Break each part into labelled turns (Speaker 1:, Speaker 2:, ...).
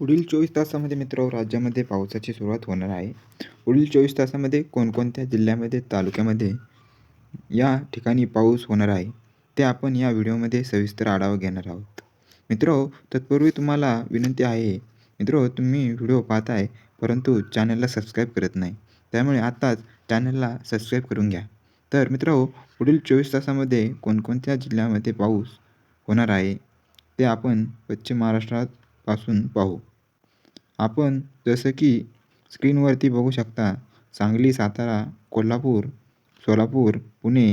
Speaker 1: पुढील चोवीस तासामध्ये मित्र राज्यामध्ये पावसाची सुरुवात होणार आहे. पुढील चोवीस तासामध्ये कोणकोणत्या जिल्ह्यामध्ये तालुक्यामध्ये या ठिकाणी पाऊस होणार आहे ते आपण या व्हिडिओमध्ये सविस्तर आढावा घेणार आहोत. मित्र तत्पूर्वी तुम्हाला विनंती आहे मित्र तुम्ही व्हिडिओ पाहताय परंतु चॅनलला सबस्क्राईब करत नाही त्यामुळे आत्ताच चॅनलला सबस्क्राईब करून घ्या. तर मित्र पुढील चोवीस तासामध्ये कोणकोणत्या जिल्ह्यामध्ये पाऊस होणार आहे ते आपण पश्चिम महाराष्ट्रापासून पाहू. आपण जसं की स्क्रीनवरती बघू शकता सांगली सातारा कोल्हापूर सोलापूर पुणे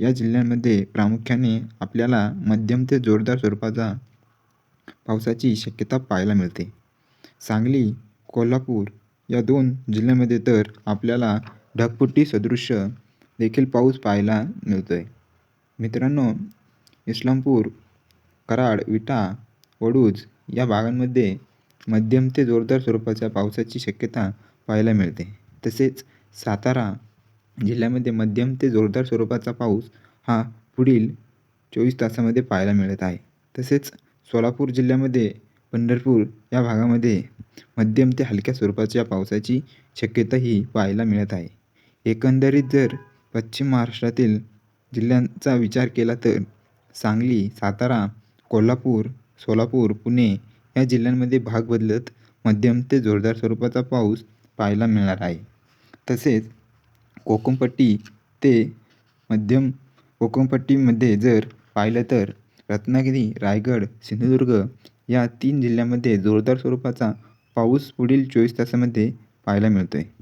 Speaker 1: या जिल्ह्यांमध्ये प्रामुख्याने आपल्याला मध्यम ते जोरदार स्वरूपाचा पावसाची शक्यता पाहायला मिळते. सांगली कोल्हापूर या दोन जिल्ह्यामध्ये तर आपल्याला ढगफुटी सदृश्य देखील पाऊस पाहायला मिळतो आहे मित्रांनो इस्लामपूर कराड विटा वडूज या भागांमध्ये मध्यम ते जोरदार स्वरूपाच्या पावसाची शक्यता पाहायला मिळते. तसेच सातारा जिल्ह्यामध्ये मध्यम ते जोरदार स्वरूपाचा पाऊस हा पुढील चोवीस तासामध्ये पाहायला मिळत आहे. तसेच सोलापूर जिल्ह्यामध्ये पंढरपूर या भागामध्ये मध्यम ते हलक्या स्वरूपाच्या पावसाची शक्यताही पाहायला मिळत आहे. एकंदरीत जर पश्चिम महाराष्ट्रातील जिल्ह्यांचा विचार केला तर सांगली सातारा कोल्हापूर सोलापूर पुणे या जिल्ह्यांमध्ये भाग बदलत मध्यम ते जोरदार स्वरूपाचा पाऊस पाहायला मिळणार आहे. तसेच कोकणपट्टी ते मध्यम कोकणपट्टीमध्ये जर पाहिलं तर रत्नागिरी रायगड सिंधुदुर्ग या तीन जिल्ह्यामध्ये जोरदार स्वरूपाचा पाऊस पुढील चोवीस तासामध्ये पाहायला मिळतो आहे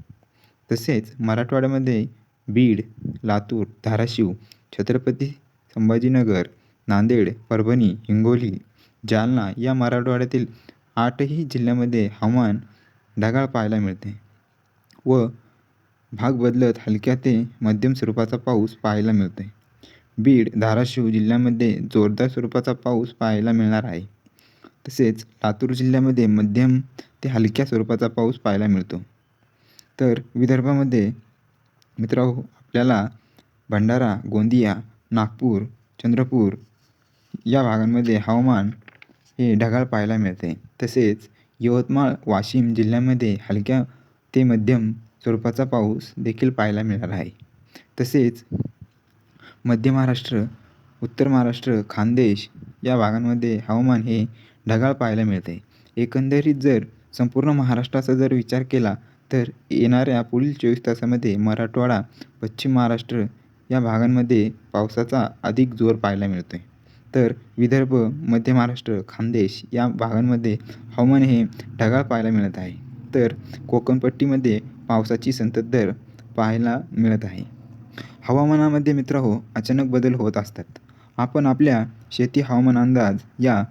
Speaker 1: तसेच मराठवाड्यामध्ये बीड लातूर धाराशिव छत्रपती संभाजीनगर नांदेड परभणी हिंगोली जालना या मराठवाड्यातील आठही जिल्ह्यामध्ये हवामान ढगाळ पाहायला मिळते व भाग बदलत हलक्या ते मध्यम स्वरूपाचा पाऊस पाहायला मिळतो बीड धाराशिव जिल्ह्यामध्ये जोरदार स्वरूपाचा पाऊस पाहायला मिळणार आहे. तसेच लातूर जिल्ह्यामध्ये मध्यम ते हलक्या स्वरूपाचा पाऊस पाहायला मिळतो. तर विदर्भामध्ये मित्रांनो आपल्याला भंडारा गोंदिया नागपूर चंद्रपूर या भागांमध्ये हवामान हे ढगाळ पाहायला मिळते. तसेच यवतमाळ वाशिम जिल्ह्यामध्ये हलक्या ते मध्यम स्वरूपाचा पाऊस देखील पाहायला मिळणार आहे. तसेच मध्य महाराष्ट्र उत्तर महाराष्ट्र खानदेश या भागांमध्ये हवामान हे ढगाळ पाहायला मिळते. एकंदरीत जर संपूर्ण महाराष्ट्राचा जर विचार केला तर येणाऱ्या पुढील चोवीस तासामध्ये मराठवाडा पश्चिम महाराष्ट्र या भागांमध्ये पावसाचा अधिक जोर पाहायला मिळतो आहे तर विदर्भ मध्य महाराष्ट्र खानदेश या भागांमध्ये हवामान हे ढगाळ पाहायला मिळत आहे. तर कोकणपट्टीमध्ये पावसाची संततधार पाहायला मिळत आहे. हवामानामध्ये मित्रहो अचानक बदल होत असतात. आपण आपल्या शेती हवामान अंदाज या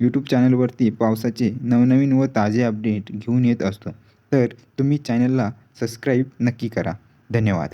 Speaker 1: यूट्यूब चॅनलवरती पावसाचे नवनवीन व ताजे अपडेट घेऊन येत असतो. तर तुम्ही चॅनलला सबस्क्राईब नक्की करा. धन्यवाद.